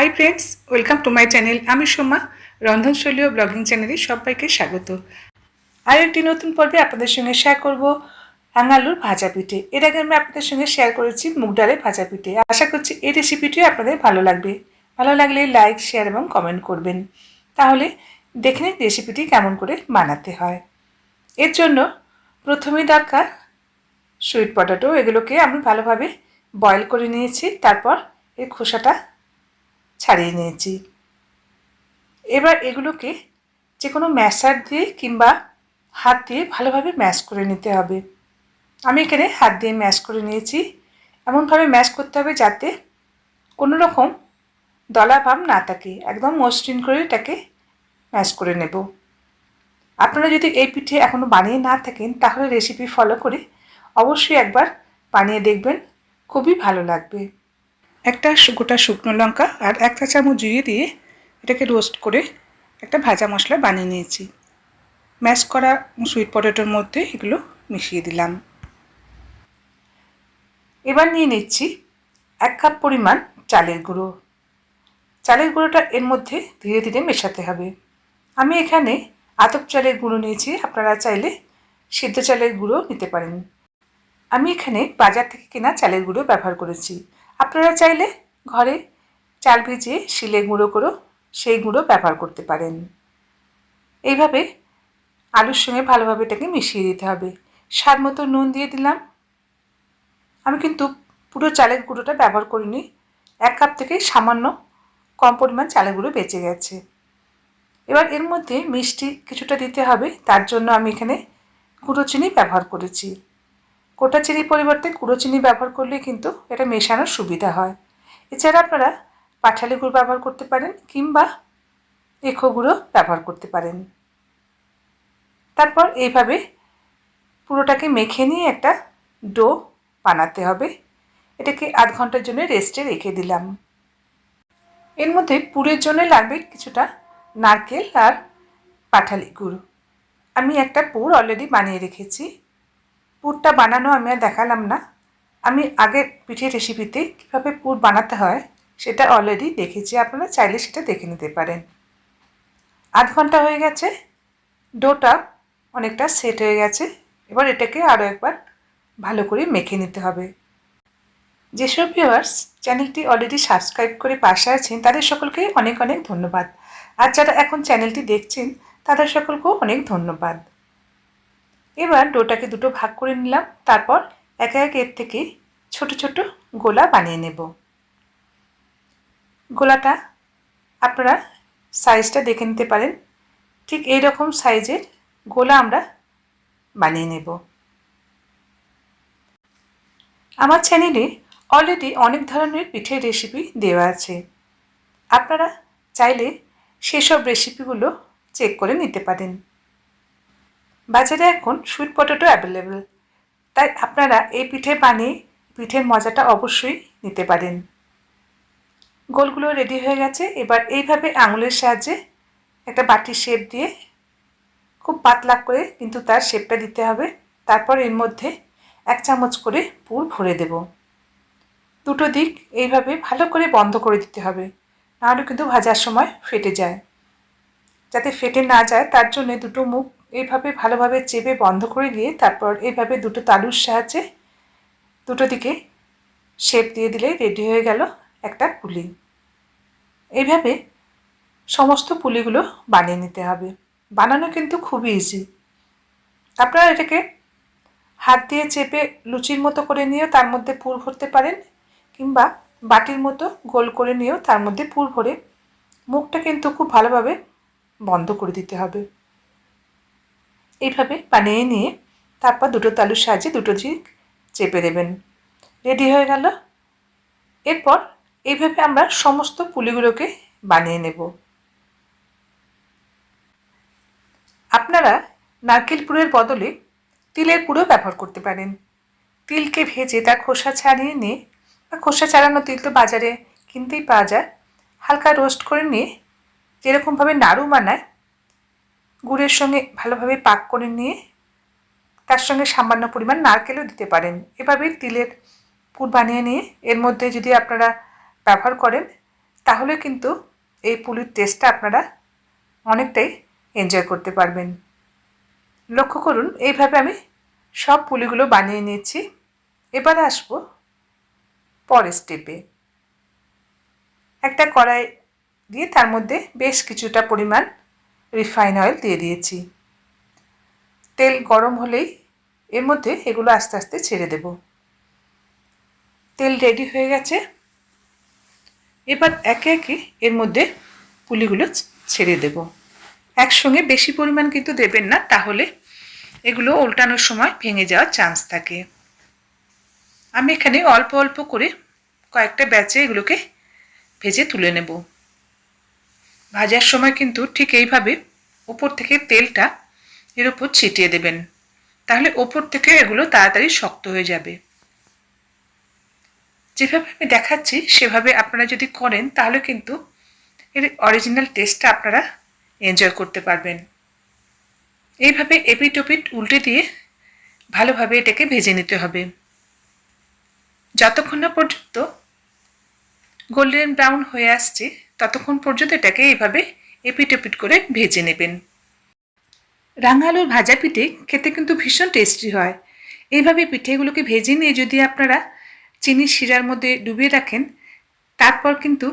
Hi friends welcome to my channel আমি সোমা রন্ধনশৈলী ও blogging চ্যানেলে সবাইকে স্বাগত। আর একটি নতুন পর্বে আপনাদের সঙ্গে শেয়ার করব রাঙালুর ভাজা পিঠে। এর আগে আমি আপনাদের সঙ্গে শেয়ার করেছি মুগ ডালের ভাজা পিঠে। আশা করছি এই রেসিপিটি আপনাদের ভালো লাগবে। ভালো লাগলে লাইক শেয়ার এবং কমেন্ট করবেন। তাহলে দেখে নিন রেসিপিটি কেমন করে বানাতে হয়। এর জন্য প্রথমেই দরকার সুইট পটাটো এগুলোকে আমি ভালোভাবে বয়েল করে নিয়েছি। তারপর এর খোসাটা ছাড়িয়ে নিয়েছি। এবার এগুলোকে যে কোনো ম্যাশার দিয়ে কিংবা হাত দিয়ে ভালোভাবে ম্যাশ করে নিতে হবে। আমি এখানে হাত দিয়ে ম্যাশ করে নিয়েছি। এমনভাবে ম্যাশ করতে হবে যাতে কোনো রকম দলা ভাব না থাকে। একদম মসৃণ করে এটাকে ম্যাশ করে নেব। আপনারা যদি এই পিঠে এখনও বানিয়ে না থাকেন, তাহলে রেসিপি ফলো করে অবশ্যই একবার বানিয়ে দেখবেন। খুবই ভালো লাগবে। একটা গোটা শুকনো লঙ্কা আর একটা চামচ জিরে দিয়ে এটাকে রোস্ট করে একটা ভাজা মশলা বানিয়ে নিয়েছি। ম্যাশ করা সুইট পটেটোর মধ্যে এগুলো মিশিয়ে দিলাম। এবার নিয়ে নিচ্ছি এক কাপ পরিমাণ চালের গুঁড়ো। চালের গুঁড়োটা এর মধ্যে ধীরে ধীরে মেশাতে হবে। আমি এখানে আতপ চালের গুঁড়ো নিয়েছি, আপনারা চাইলে সিদ্ধ চালের গুঁড়ো নিতে পারেন। আমি এখানে বাজার থেকে কেনা চালের গুঁড়ো ব্যবহার করেছি। আপনারা চাইলে ঘরে চাল ভিজিয়ে শিলে গুঁড়ো করেও সেই গুঁড়ো ব্যবহার করতে পারেন। এইভাবে আলুর সঙ্গে ভালোভাবে এটাকে মিশিয়ে দিতে হবে। স্বাদ মতো নুন দিয়ে দিলাম। আমি কিন্তু পুরো চালের গুঁড়োটা ব্যবহার করিনি। এক কাপ থেকে সামান্য কম পরিমাণ চালের গুঁড়ো বেঁচে গেছে। এবার এর মধ্যে মিষ্টি কিছুটা দিতে হবে। তার জন্য আমি এখানে গুঁড়ো চিনি ব্যবহার করেছি। গোটা চিনির পরিবর্তে গুঁড়ো চিনি ব্যবহার করলে কিন্তু এটা মেশানোর সুবিধা হয়। এছাড়া আপনারা পাঠালি গুঁড়ো ব্যবহার করতে পারেন কিংবা এখো গুঁড়ো ব্যবহার করতে পারেন। তারপর এইভাবে পুরোটাকে মেখে নিয়ে একটা ডো বানাতে হবে। এটাকে আধ ঘণ্টার জন্য রেস্টে রেখে দিলাম। এর মধ্যে পুরের জন্য লাগবে কিছুটা নারকেল আর পাঠালি গুঁড়ো। আমি একটা পুর অলরেডি বানিয়ে রেখেছি। পুরটা বানানো আমি আর দেখালাম না। আমি আগের পিঠের রেসিপিতে কীভাবে পুর বানাতে হয় সেটা অলরেডি দেখেছি। আপনারা চাইলে সেটা দেখে নিতে পারেন। আধ ঘণ্টা হয়ে গেছে। ডোটা অনেকটা সেট হয়ে গেছে। এবার এটাকে আরও একবার ভালো করে মেখে নিতে হবে। যেসব ভিউয়ার্স চ্যানেলটি অলরেডি সাবস্ক্রাইব করে পাশে আছেন, তাদের সকলকে অনেক অনেক ধন্যবাদ। আর যারা এখন চ্যানেলটি দেখছেন, তাদের সকলকেও অনেক ধন্যবাদ। এবার ডোটাকে দুটো ভাগ করে নিলাম, তারপর একে এক এর থেকে ছোট ছোট গোলা বানিয়ে নেব। গোলাটা আপনারা সাইজটা দেখে নিতে পারেন। ঠিক এই রকম সাইজের গোলা আমরা বানিয়ে নেব। আমার চ্যানেলে অলরেডি অনেক ধরনের পিঠের রেসিপি দেওয়া আছে। আপনারা চাইলে সেসব রেসিপিগুলো চেক করে নিতে পারেন। বাজারে এখন সুইট পটেটো অ্যাভেলেবেল তাই আপনারা এই পিঠে বানিয়ে পিঠের মজাটা অবশ্যই নিতে পারেন। গোলগুলো রেডি হয়ে গেছে। এবার এইভাবে আঙুলের সাহায্যে একটা বাটির শেপ দিয়ে খুব পাতলা করে কিন্তু তার শেপটা দিতে হবে। তারপর এর মধ্যে এক চামচ করে পুর ভরে দেব। দুটো দিক এইভাবে ভালো করে বন্ধ করে দিতে হবে। নাহলে কিন্তু ভাজার সময় ফেটে যায়। যাতে ফেটে না যায়, তার জন্য দুটো মুখ এইভাবে ভালোভাবে চেপে বন্ধ করে দিয়ে তারপর এইভাবে দুটো তালুর সাহায্যে দুটো দিকে শেপ দিয়ে দিলে রেডি হয়ে গেল একটা পুলি। এইভাবে সমস্ত পুলিগুলো বানিয়ে নিতে হবে। বানানো কিন্তু খুবই ইজি আপনারা এটাকে হাত দিয়ে চেপে লুচির মতো করে নিয়েও তার মধ্যে পুর ভরতে পারেন কিংবা বাটির মতো গোল করে নিয়েও তার মধ্যে পুর ভরে মুখটা কিন্তু খুব ভালোভাবে বন্ধ করে দিতে হবে। এইভাবে বানিয়ে নিয়ে তারপর দুটো তালুর সাহায্যে দুটো দিক চেপে দেবেন। রেডি হয়ে গেল। এরপর এইভাবে আমরা সমস্ত পুলিগুলোকে বানিয়ে নেব। আপনারা নারকেল পুরের বদলে তিলের পুরো ব্যবহার করতে পারেন। তিলকে ভেজে তার খোসা ছাড়িয়ে নিয়ে, বা খোসা ছাড়ানো তিল তো বাজারে কিনতেই পাওয়া যায়, হালকা রোস্ট করে নিয়ে যেরকমভাবে নাড়ু বানায় গুড়ের সঙ্গে ভালোভাবে পাক করে নিয়ে তার সঙ্গে সামান্য পরিমাণ নারকেলও দিতে পারেন। এভাবে তিলের পুর বানিয়ে নিয়ে এর মধ্যে যদি আপনারা ব্যবহার করেন, তাহলে কিন্তু এই পুলির টেস্টটা আপনারা অনেকটাই এনজয় করতে পারবেন। লক্ষ্য করুন, এইভাবে আমি সব পুলিগুলো বানিয়ে নিয়েছি। এবার আসব পরের স্টেপে একটা কড়াই দিয়ে তার মধ্যে বেশ কিছুটা পরিমাণ রিফাইন অয়েল দিয়ে দিয়েছি। তেল গরম হলেই এর মধ্যে এগুলো আস্তে আস্তে ছেড়ে দেব। তেল রেডি হয়ে গেছে। এবার একে একে এর মধ্যে পুলিগুলো ছেড়ে দেব। একসঙ্গে বেশি পরিমাণ কিন্তু দেবেন না, তাহলে এগুলো উল্টানোর সময় ভেঙে যাওয়ার চান্স থাকে। আমি এখানে অল্প অল্প করে কয়েকটা ব্যাচে এগুলোকে ভেজে তুলে নেব। ভাজার সময় কিন্তু ঠিক এইভাবে ওপর থেকে তেলটা এর ওপর ছিটিয়ে দেবেন। তাহলে ওপর থেকে এগুলো তাড়াতাড়ি শক্ত হয়ে যাবে। যেভাবে আমি দেখাচ্ছি, সেভাবে আপনারা যদি করেন, তাহলে কিন্তু এর অরিজিনাল টেস্টটা আপনারা এনজয় করতে পারবেন। এইভাবে এপিট ওপিট উল্টে দিয়ে ভালোভাবে এটাকে ভেজে নিতে হবে। যতক্ষণ না পর্যন্ত গোল্ডেন ব্রাউন হয়ে আসছে ততক্ষণ পর্যন্ত এটাকে এইভাবে এপিট এপিট করে ভেজে নেবেন। রাঙালুর ভাজা পিঠে খেতে কিন্তু ভীষণ টেস্টি হয়। এইভাবে পিঠেগুলোকে ভেজে নিয়ে যদি আপনারা চিনির শিরার মধ্যে ডুবিয়ে রাখেন, তারপর কিন্তু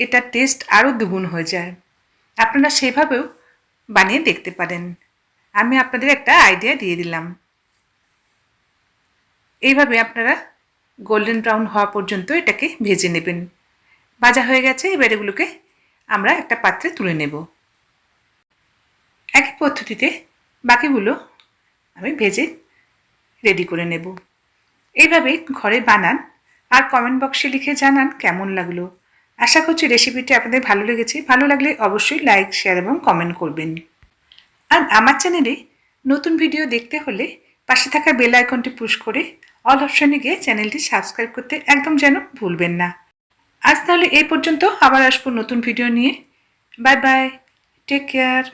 এটার টেস্ট আরও দ্বিগুণ হয়ে যায়। আপনারা সেভাবেও বানিয়ে দেখতে পারেন। আমি আপনাদের একটা আইডিয়া দিয়ে দিলাম। এইভাবে আপনারা গোল্ডেন ব্রাউন হওয়া পর্যন্ত এটাকে ভেজে নেবেন। ভাজা হয়ে গেছে, এবার এগুলোকে আমরা একটা পাত্রে তুলে নেব। একই পদ্ধতিতে বাকিগুলো আমি ভেজে রেডি করে নেব। এইভাবে ঘরে বানান আর কমেন্ট বক্সে লিখে জানান কেমন লাগল। আশা করছি রেসিপিটি আপনাদের ভালো লেগেছে। ভালো লাগলে অবশ্যই লাইক শেয়ার এবং কমেন্ট করবেন। আর আমার চ্যানেলে নতুন ভিডিও দেখতে হলে পাশে থাকা বেল আইকনটি পুশ করে অল অপশনে গিয়ে চ্যানেলটি সাবস্ক্রাইব করতে একদম যেন ভুলবেন না। আজ তাহলে এই পর্যন্ত আবার আসব নতুন ভিডিও নিয়ে। Bye bye take care